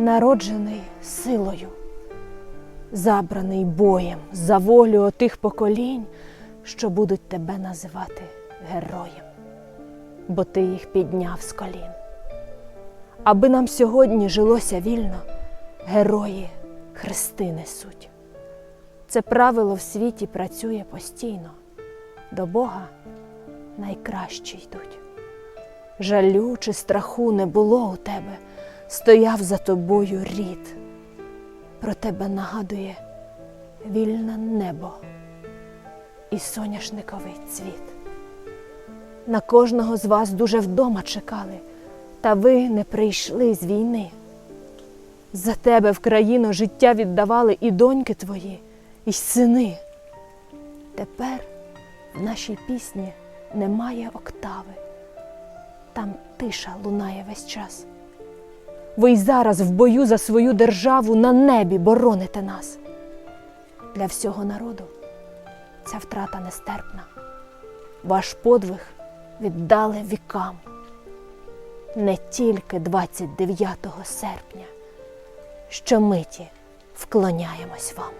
народжений силою, забраний боєм за волю отих поколінь, що будуть тебе називати героєм, бо ти їх підняв з колін. Аби нам сьогодні жилося вільно, герої хрести несуть. Це правило в світі працює постійно, до Бога найкраще йдуть. Жалю чи страху не було у тебе, стояв за тобою рід. Про тебе нагадує вільне небо і соняшниковий цвіт. На кожного з вас дуже вдома чекали, та ви не прийшли з війни. За тебе в країну життя віддавали і доньки твої, і сини. Тепер в нашій пісні немає октави, там тиша лунає весь час. Ви й зараз в бою за свою державу на небі бороните нас. Для всього народу ця втрата нестерпна. Ваш подвиг віддали вікам. Не тільки 29 серпня, щомиті вклоняємось вам.